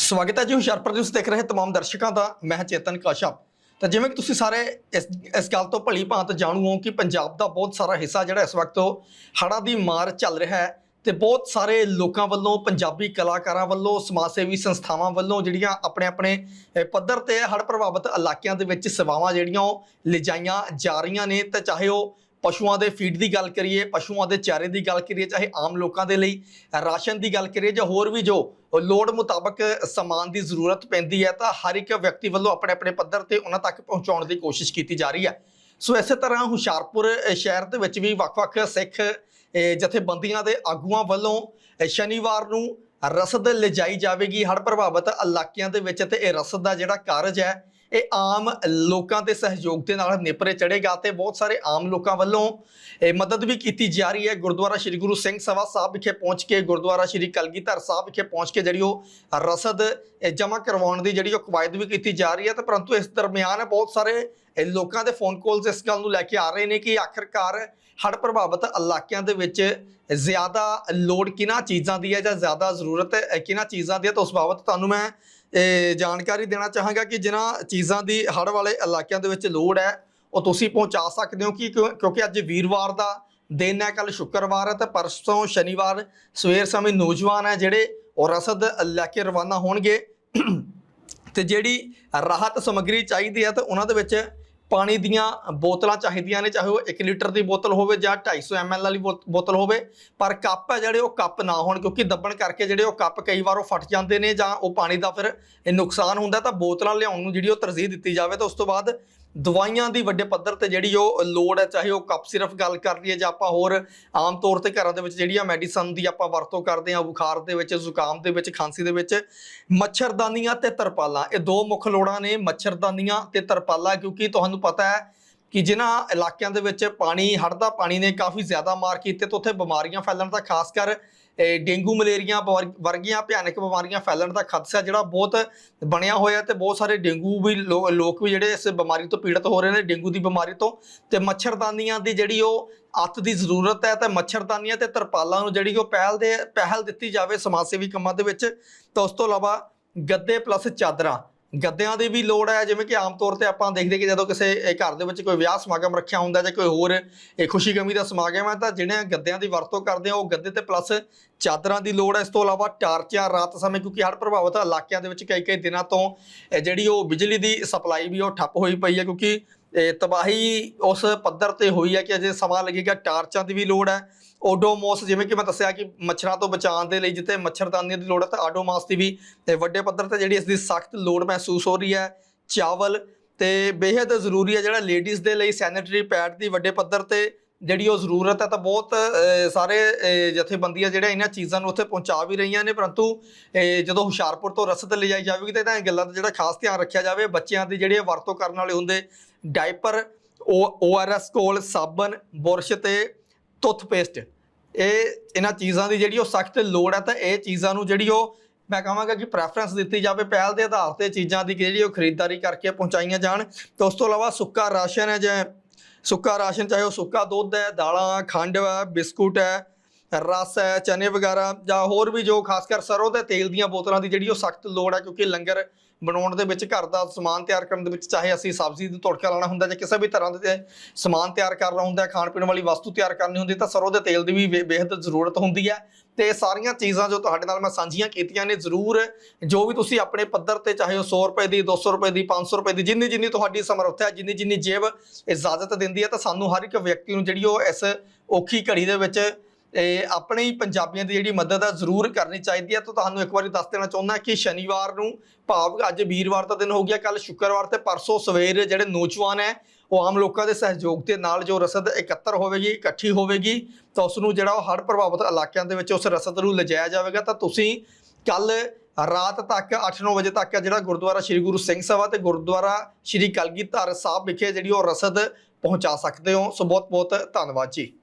ਸਵਾਗਤ ਹੈ ਜੀ ਹੁਸ਼ਿਆਰਪੁਰ ਨਿਊਜ਼ ਦੇਖ ਰਹੇ ਤਮਾਮ ਦਰਸ਼ਕਾਂ ਦਾ, ਮੈਂ ਚੇਤਨ ਕਾਸ਼ਪ ਤਾਂ ਜਿਵੇਂ ਕਿ ਤੁਸੀਂ ਸਾਰੇ ਇਸ ਇਸ ਗੱਲ ਤੋਂ ਭਲੀ ਭਾਂਤ ਜਾਣੂ ਹੋ ਕਿ ਪੰਜਾਬ ਦਾ ਬਹੁਤ ਸਾਰਾ ਹਿੱਸਾ ਜਿਹੜਾ ਇਸ ਵਕਤ ਹੜ੍ਹਾਂ ਦੀ ਮਾਰ ਚੱਲ ਰਿਹਾ ਹੈ ਤੇ ਬਹੁਤ ਸਾਰੇ ਲੋਕਾਂ ਵੱਲੋਂ, ਪੰਜਾਬੀ ਕਲਾਕਾਰਾਂ ਵੱਲੋਂ ਸਮਾਜ ਸੇਵੀ ਸੰਸਥਾਵਾਂ ਵੱਲੋਂ ਜਿਹੜੀਆਂ ਆਪਣੇ ਆਪਣੇ ਪੱਧਰ ਤੇ ਹੜ੍ਹ ਪ੍ਰਭਾਵਿਤ ਇਲਾਕਿਆਂ ਦੇ ਵਿੱਚ ਸੇਵਾਵਾਂ ਜਿਹੜੀਆਂ ਉਹ ਲਿਜਾਈਆਂ ਜਾ ਰਹੀਆਂ ਨੇ, ਤੇ ਚਾਹੇ ਉਹ ਪਸ਼ੂਆਂ ਦੇ ਫੀਡ ਦੀ ਗੱਲ ਕਰੀਏ, ਪਸ਼ੂਆਂ ਦੇ ਚਾਰੇ ਦੀ ਗੱਲ ਕਰੀਏ, ਚਾਹੇ ਆਮ ਲੋਕਾਂ ਦੇ ਲਈ ਰਾਸ਼ਨ ਦੀ ਗੱਲ ਕਰੀਏ ਜਾਂ ਹੋਰ ਵੀ ਜੋ ਲੋੜ ਮੁਤਾਬਕ ਸਮਾਨ ਦੀ ਜ਼ਰੂਰਤ ਪੈਂਦੀ ਹੈ, ਤਾਂ ਹਰ ਇੱਕ ਵਿਅਕਤੀ ਵੱਲੋਂ ਆਪਣੇ ਆਪਣੇ ਪੱਧਰ ਤੇ ਉਹਨਾਂ ਤੱਕ ਪਹੁੰਚਾਉਣ ਦੀ ਕੋਸ਼ਿਸ਼ ਕੀਤੀ ਜਾ ਰਹੀ ਹੈ। ਸੋ ਇਸੇ ਤਰ੍ਹਾਂ ਹੁਸ਼ਿਆਰਪੁਰ ਸ਼ਹਿਰ ਦੇ ਵਿੱਚ ਵੀ ਵੱਖ-ਵੱਖ ਸਿੱਖ ਜਥੇਬੰਦੀਆਂ ਦੇ ਆਗੂਆਂ ਵੱਲੋਂ ਸ਼ਨੀਵਾਰ ਨੂੰ ਰਸਦ ਲਿਜਾਈ ਜਾਵੇਗੀ। ਹੜ੍ਹ ਪ੍ਰਭਾਵਿਤ ਇਲਾਕਿਆਂ ਦੇ ਵਿੱਚ ਤੇ ਇਹ ਰਸਦ ਦਾ ਜਿਹੜਾ ਕਾਰਜ ਹੈ ਇਹ ਆਮ ਲੋਕਾਂ ਦੇ ਸਹਿਯੋਗ ਦੇ ਨਾਲ ਨੇਪਰੇ ਚੜੇਗਾ ਤੇ ਬਹੁਤ ਸਾਰੇ ਆਮ ਲੋਕਾਂ ਵੱਲੋਂ ਇਹ ਮਦਦ ਵੀ ਕੀਤੀ ਜਾ ਰਹੀ ਹੈ। ਗੁਰਦੁਆਰਾ ਸ੍ਰੀ ਗੁਰੂ ਸਿੰਘ ਸਭਾ ਸਾਹਿਬ ਵਿਖੇ ਪਹੁੰਚ ਕੇ, ਗੁਰਦੁਆਰਾ ਸ੍ਰੀ ਕਲਗੀਧਰ ਸਾਹਿਬ ਵਿਖੇ ਪਹੁੰਚ ਕੇ ਜਿਹੜੀ ਉਹ ਰਸਦ ਜਮ੍ਹਾਂ ਕਰਵਾਉਣ ਦੀ ਜਿਹੜੀ ਉਹ ਕਵਾਇਦ ਵੀ ਕੀਤੀ ਜਾ ਰਹੀ ਹੈ ਤੇ ਪਰੰਤੂ ਇਸ ਦਰਮਿਆਨ ਬਹੁਤ ਸਾਰੇ ਲੋਕਾਂ ਦੇ ਫੋਨ ਕਾਲਸ ਇਸ ਗੱਲ ਨੂੰ ਲੈ ਕੇ ਆ ਰਹੇ ਨੇ ਕਿ ਆਖਰਕਾਰ ਹੜ੍ਹ ਪ੍ਰਭਾਵਿਤ ਇਲਾਕਿਆਂ ਦੇ ਵਿੱਚ ਜ਼ਿਆਦਾ ਲੋੜ ਕਿਹਨਾਂ ਚੀਜ਼ਾਂ ਦੀ ਹੈ ਜਾਂ ਜ਼ਿਆਦਾ ਜ਼ਰੂਰਤ ਹੈ ਕਿਹਨਾਂ ਚੀਜ਼ਾਂ ਦੀ ਹੈ ਤਾਂ ਉਸ ਬਾਬਤ ਤੁਹਾਨੂੰ ਮੈਂ ਜਾਣਕਾਰੀ ਦੇਣਾ ਚਾਹਾਂਗਾ ਕਿ ਜਿਨ੍ਹਾਂ ਚੀਜ਼ਾਂ ਦੀ ਹੜ੍ਹ ਵਾਲੇ ਇਲਾਕਿਆਂ ਦੇ ਵਿੱਚ ਲੋੜ ਹੈ, ਉਹ ਤੁਸੀਂ ਪਹੁੰਚਾ ਸਕਦੇ ਹੋ ਕਿ ਕਿਉਂ- ਕਿਉਂਕਿ ਅੱਜ ਵੀਰਵਾਰ ਦਾ ਦਿਨ ਹੈ ਕੱਲ ਸ਼ੁੱਕਰਵਾਰ ਹੈ ਤੇ ਪਰਸੋਂ ਸ਼ਨੀਵਾਰ ਸਵੇਰ ਸਮੇਂ ਨੌਜਵਾਨ ਹੈ ਜਿਹੜੇ ਉਹ ਰਸਦ ਲੈ ਕੇ ਰਵਾਨਾ ਹੋਣਗੇ। ਤੇ ਜਿਹੜੀ ਰਾਹਤ ਸਮੱਗਰੀ ਚਾਹੀਦੀ ਹੈ ਤਾਂ ਉਹਨਾਂ ਦੇ ਵਿੱਚ ਪਾਣੀ ਦੀਆਂ ਬੋਤਲਾਂ ਚਾਹੀਦੀਆਂ ਨੇ, ਚਾਹੇ ਉਹ 1 ਲੀਟਰ ਦੀ ਬੋਤਲ ਹੋਵੇ ਜਾਂ 250 ml ਵਾਲੀ ਬੋ- ਬੋਤਲ ਹੋਵੇ, ਪਰ ਕੱਪ ਹੈ ਜਿਹੜੇ ਉਹ ਕੱਪ ਨਾ ਹੋਣ, ਕਿਉਂਕਿ ਦੱਬਣ ਕਰਕੇ ਜਿਹੜੇ ਉਹ ਕੱਪ ਕਈ ਵਾਰ ਉਹ ਫਟ ਜਾਂਦੇ ਨੇ ਜਾਂ ਉਹ ਪਾਣੀ ਦਾ ਫਿਰ ਨੁਕਸਾਨ ਹੁੰਦਾ, ਤਾਂ ਬੋਤਲਾਂ ਲਿਆਉਣ ਨੂੰ ਜਿਹੜੀ ਉਹ ਤਰਜੀਹ ਦਿੱਤੀ ਜਾਵੇ, ਤਾਂ ਉਸ ਤੋਂ ਬਾਅਦ ਦਵਾਈਆਂ ਦੀ ਵੱਡੇ ਪੱਧਰ ਤੇ ਜਿਹੜੀ ਉਹ ਲੋੜ ਹੈ, ਚਾਹੇ ਉਹ ਕੱਪ ਸਿਰਫ ਗੱਲ ਕਰ ਲਈਏ ਜਾਂ ਆਪਾਂ ਹੋਰ ਆਮ ਤੌਰ ਤੇ ਘਰਾਂ ਦੇ ਵਿੱਚ ਜਿਹੜੀ ਆ ਮੈਡੀਸਨ ਦੀ ਆਪਾਂ ਵਰਤੋਂ ਕਰਦੇ ਹਾਂ, ਬੁਖਾਰ ਦੇ ਵਿੱਚ, ਜ਼ੁਕਾਮ ਦੇ ਵਿੱਚ, ਖਾਂਸੀ ਦੇ ਵਿੱਚ, ਮੱਛਰਦਾਨੀਆਂ ਤੇ ਤਰਪਾਲਾਂ। ਇਹ ਦੋ ਮੁੱਖ ਲੋੜਾਂ ਨੇ, ਮੱਛਰਦਾਨੀਆਂ ਤੇ ਤਰਪਾਲਾਂ, ਕਿਉਂਕਿ ਤੁਹਾਨੂੰ ਪਤਾ ਹੈ ਕਿ ਜਿਨ੍ਹਾਂ ਇਲਾਕਿਆਂ ਦੇ ਵਿੱਚ ਪਾਣੀ, ਹੜ੍ਹ ਪਾਣੀ ਨੇ ਕਾਫੀ ਜ਼ਿਆਦਾ ਮਾਰ ਕੀਤੇ ਤੇ ਉੱਥੇ ਬਿਮਾਰੀਆਂ ਫੈਲਣ ਦਾ ਖਾਸ ਕਰ ਇਹ ਡੇਂਗੂ, ਮਲੇਰੀਆ ਵਰ- ਵਰਗੀਆਂ ਭਿਆਨਕ ਬਿਮਾਰੀਆਂ ਫੈਲਣ ਦਾ ਖਦਸ਼ਾ ਜਿਹੜਾ ਬਹੁਤ ਬਣਿਆ ਹੋਇਆ ਤੇ ਬਹੁਤ ਸਾਰੇ ਡੇਂਗੂ ਵੀ ਲੋ- ਲੋਕ ਵੀ ਜਿਹੜੇ ਇਸ ਬਿਮਾਰੀ ਤੋਂ ਪੀੜਤ ਹੋ ਰਹੇ ਨੇ, ਡੇਂਗੂ ਦੀ ਬਿਮਾਰੀ ਤੋਂ ਤੇ ਮੱਛਰਦਾਨੀਆਂ ਦੀ ਜਿਹੜੀ ਉਹ ਅੱਤ ਦੀ ਜ਼ਰੂਰਤ ਹੈ ਤੇ ਮੱਛਰਦਾਨੀਆਂ ਤੇ ਤਰਪਾਲਾਂ ਨੂੰ ਜਿਹੜੀ ਉਹ ਪਹਿਲ ਦੇ, ਪਹਿਲ ਦਿੱਤੀ ਜਾਵੇ ਸਮਾਜ ਸੇਵੀ ਕੰਮਾਂ ਦੇ ਵਿੱਚ, ਤਾਂ ਉਸ ਤੋਂ ਇਲਾਵਾ ਗੱਦੇ ਪਲੱਸ ਚਾਦਰਾਂ ਗੱਦਿਆਂ ਦੀ ਵੀ ਲੋੜ ਹੈ, ਜਿਵੇਂ ਕਿ ਆਮ ਤੌਰ ਤੇ ਆਪਾਂ ਦੇਖਦੇ ਕਿ ਜਦੋਂ ਕਿਸੇ ਘਰ ਦੇ ਵਿੱਚ ਕੋਈ ਵਿਆਹ ਸਮਾਗਮ ਰੱਖਿਆ ਹੁੰਦਾ ਜਾਂ ਕੋਈ ਹੋਰ, ਇਹ ਖੁਸ਼ੀ ਗਮੀ ਦਾ ਸਮਾਗਮ ਹੈ, ਤਾਂ ਜਿਹੜੇ ਗੱਦਿਆਂ ਦੀ ਵਰਤੋਂ ਕਰਦੇ ਆ, ਉਹ ਗੱਦੇ ਤੇ ਪਲੱਸ ਚਾਦਰਾਂ ਦੀ ਲੋੜ ਹੈ। ਇਸ ਤੋਂ ਇਲਾਵਾ ਟਾਰਚਾਂ ਰਾਤ ਸਮੇਂ, ਕਿਉਂਕਿ ਹੜ੍ਹ ਪ੍ਰਭਾਵਿਤ ਇਲਾਕਿਆਂ ਦੇ ਵਿੱਚ ਕਈ ਕਈ ਦਿਨਾਂ ਤੋਂ ਜਿਹੜੀ ਉਹ ਬਿਜਲੀ ਦੀ ਸਪਲਾਈ ਵੀ ਉਹ ਠੱਪ ਹੋਈ ਪਈ ਹੈ, ਕਿਉਂਕਿ ਇਹ ਤਬਾਹੀ ਉਸ ਪੱਧਰ ਤੇ ਹੋਈ ਹੈ ਕਿ ਅਜੇ ਸਮਾਂ ਲੱਗੇਗਾ, ਟਾਰਚਾਂ ਦੀ ਵੀ ਲੋੜ ਹੈ। ਓਡੋਮੋਸ, ਜਿਵੇਂ ਕਿ ਮੈਂ ਦੱਸਿਆ ਕਿ ਮੱਛਰਾਂ ਤੋਂ ਬਚਾਉਣ ਦੇ ਲਈ ਜਿੱਥੇ ਮੱਛਰਦਾਨੀਆਂ ਦੀ ਲੋੜ ਹੈ, ਤਾਂ ਆਡੋਮਾਸ ਦੀ ਵੀ, ਤੇ ਵੱਡੇ ਪੱਧਰ ਤੇ ਜਿਹੜੀ ਇਸ ਦੀ ਸਖਤ ਲੋੜ ਮਹਿਸੂਸ ਹੋ ਰਹੀ ਹੈ, ਚਾਵਲ। ਤੇ ਬੇहद ਜ਼ਰੂਰੀ ਹੈ ਜਿਹੜਾ ਲੇਡੀਜ਼ ਦੇ ਲਈ ਸੈਨੀਟਰੀ ਪੈਡ ਦੀ ਵੱਡੇ ਪੱਧਰ ਤੇ ਜਿਹੜੀ ਉਹ ਜ਼ਰੂਰਤ ਹੈ ਤਾਂ ਬਹੁਤ ਸਾਰੇ ਜਥੇਬੰਦੀਆਂ ਜਿਹੜੇ ਇਹਨਾਂ ਚੀਜ਼ਾਂ ਨੂੰ ਉੱਥੇ ਪਹੁੰਚਾ ਵੀ ਰਹੀਆਂ ਨੇ ਪਰੰਤੂ ਅਹ, ਜਦੋਂ ਹੁਸ਼ਿਆਰਪੁਰ ਤੋਂ ਰਸਦ ਲਿਜਾਈ ਜਾਵੇਗੀ ਤਾਂ ਇਹਨਾਂ ਗੱਲਾਂ ਦਾ ਜਿਹੜਾ ਖਾਸ ਧਿਆਨ ਰੱਖਿਆ ਜਾਵੇ ਬੱਚਿਆਂ ਦੀ ਜਿਹੜੇ ਵਰਤੋਂ ਕਰਨ ਵਾਲੇ ਹੁੰਦੇ ਡਾਈਪਰ ਓਆਰਐਸ ਕੋਲ ਸਾਬਣ ਬੁਰਸ਼ ਤੇ ਟੁੱਥਪੇਸਟ ਇਹ ਇਹਨਾਂ ਚੀਜ਼ਾਂ ਦੀ ਜਿਹੜੀ ਉਹ ਸਖਤ ਲੋੜ ਹੈ ਤਾਂ ਇਹ ਚੀਜ਼ਾਂ ਨੂੰ ਜਿਹੜੀ ਉਹ ਮੈਂ ਕਹਾਂਗਾ ਕਿ ਪ੍ਰੈਫਰੈਂਸ ਦਿੱਤੀ ਜਾਵੇ ਪਹਿਲ ਦੇ ਆਧਾਰ ਤੇ ਚੀਜ਼ਾਂ ਦੀ ਜਿਹੜੀ ਉਹ ਖਰੀਦਦਾਰੀ ਕਰਕੇ ਪਹੁੰਚਾਈਆਂ ਜਾਣ। ਤੇ ਉਸ ਤੋਂ ਇਲਾਵਾ ਸੁੱਕਾ ਰਾਸ਼ਨ ਹੈ ਜਿਵੇਂ ਸੁੱਕਾ ਰਾਸ਼ਨ ਚਾਹੇ ਉਹ ਸੁੱਕਾ ਦੁੱਧ ਹੈ, ਦਾਲਾਂ, ਖੰਡ ਹੈ, ਬਿਸਕੁਟ ਹੈ, ਰਸ ਹੈ, ਚਨੇ ਵਗੈਰਾ ਜਾਂ ਹੋਰ ਵੀ ਜੋ ਖਾਸ ਕਰ ਸਰੋਂ ਦੇ ਤੇਲ ਦੀਆਂ ਬੋਤਲਾਂ ਦੀ ਜਿਹੜੀ ਉਹ ਸਖਤ ਲੋੜ ਹੈ, ਕਿਉਂਕਿ ਲੰਗਰ ਬਣਾਉਣ ਦੇ ਵਿੱਚ ਘਰ ਦਾ ਸਮਾਨ ਤਿਆਰ ਕਰਨ ਦੇ ਵਿੱਚ ਚਾਹੇ ਅਸੀਂ ਸਬਜ਼ੀ ਦੀ ਤੜਕਾ ਲਾਣਾ ਹੁੰਦਾ ਜਾਂ ਕਿਸੇ ਵੀ ਤਰ੍ਹਾਂ ਦੇ ਸਮਾਨ ਤਿਆਰ ਕਰਨਾ ਹੁੰਦਾ, ਖਾਣ ਪੀਣ ਵਾਲੀ ਵਸਤੂ ਤਿਆਰ ਕਰਨੀ ਹੁੰਦੀ, ਤਾਂ ਸਰੋਂ ਦੇ ਤੇਲ ਦੀ ਵੀ ਬੇ- ਬੇਹੱਦ ਜ਼ਰੂਰਤ ਹੁੰਦੀ ਹੈ। ਤੇ ਇਹ ਸਾਰੀਆਂ ਚੀਜ਼ਾਂ ਜੋ ਤੁਹਾਡੇ ਨਾਲ ਮੈਂ ਸਾਂਝੀਆਂ ਕੀਤੀਆਂ ਨੇ, ਜ਼ਰੂਰ ਜੋ ਵੀ ਤੁਸੀਂ ਆਪਣੇ ਪੱਧਰ ਤੇ ਚਾਹੇ ਉਹ 100 ਰੁਪਏ ਦੀ 200 ਰੁਪਏ ਦੀ 500 ਰੁਪਏ ਦੀ, ਜਿੰਨੀ ਜਿੰਨੀ ਤੁਹਾਡੀ ਸਮਰੱਥਾ ਹੈ, ਜਿੰਨੀ ਜਿੰਨੀ ਜੇਬ ਇਜਾਜ਼ਤ ਦਿੰਦੀ ਹੈ, ਤਾਂ ਸਾਨੂੰ ਹਰ ਇੱਕ ਵਿਅਕਤੀ ਨੂੰ ਜਿਹੜੀ ਉਹ ਇਸ ਔਖੀ ਘੜੀ ਦੇ ਵਿੱਚ ਇਹ ਆਪਣੇ ਹੀ ਪੰਜਾਬੀਆਂ ਦੀ ਜਿਹੜੀ ਮਦਦ ਹੈ ਜ਼ਰੂਰ ਕਰਨੀ ਚਾਹੀਦੀ ਹੈ ਤਾਂ ਤੁਹਾਨੂੰ ਇੱਕ ਵਾਰੀ ਦੱਸ ਦੇਣਾ ਚਾਹੁੰਦਾ ਕਿ ਸ਼ਨੀਵਾਰ ਨੂੰ ਭਾਵ ਅੱਜ ਵੀਰਵਾਰ ਦਾ ਦਿਨ ਹੋ ਗਿਆ। ਕੱਲ ਸ਼ੁੱਕਰਵਾਰ ਤੇ ਪਰਸੋਂ ਸਵੇਰ ਜਿਹੜੇ ਨੌਜਵਾਨ ਹੈ, ਉਹ ਆਮ ਲੋਕਾਂ ਦੇ ਸਹਿਯੋਗ ਦੇ ਨਾਲ ਜੋ ਰਸਦ ਇਕੱਤਰ ਹੋਵੇਗੀ, ਇਕੱਠੀ ਹੋਵੇਗੀ, ਤਾਂ ਉਸ ਨੂੰ ਜਿਹੜਾ ਉਹ ਹੜ੍ਹ ਪ੍ਰਭਾਵਿਤ ਇਲਾਕਿਆਂ ਦੇ ਵਿੱਚ ਉਸ ਰਸਦ ਨੂੰ ਲਿਜਾਇਆ ਜਾਵੇਗਾ। ਤਾਂ ਤੁਸੀਂ ਕੱਲ ਰਾਤ ਤੱਕ 8-9 ਵਜੇ ਤੱਕ ਜਿਹੜਾ ਗੁਰਦੁਆਰਾ ਸ੍ਰੀ ਗੁਰੂ ਸਿੰਘ ਸਭਾ ਤੇ ਗੁਰਦੁਆਰਾ ਸ੍ਰੀ ਕਲਗੀਧਰ ਸਾਹਿਬ ਵਿਖੇ ਜਿਹੜੀ ਉਹ ਰਸਦ ਪਹੁੰਚਾ ਸਕਦੇ ਹੋ। ਸੋ ਬਹੁਤ ਬਹੁਤ ਧੰਨਵਾਦ ਜੀ।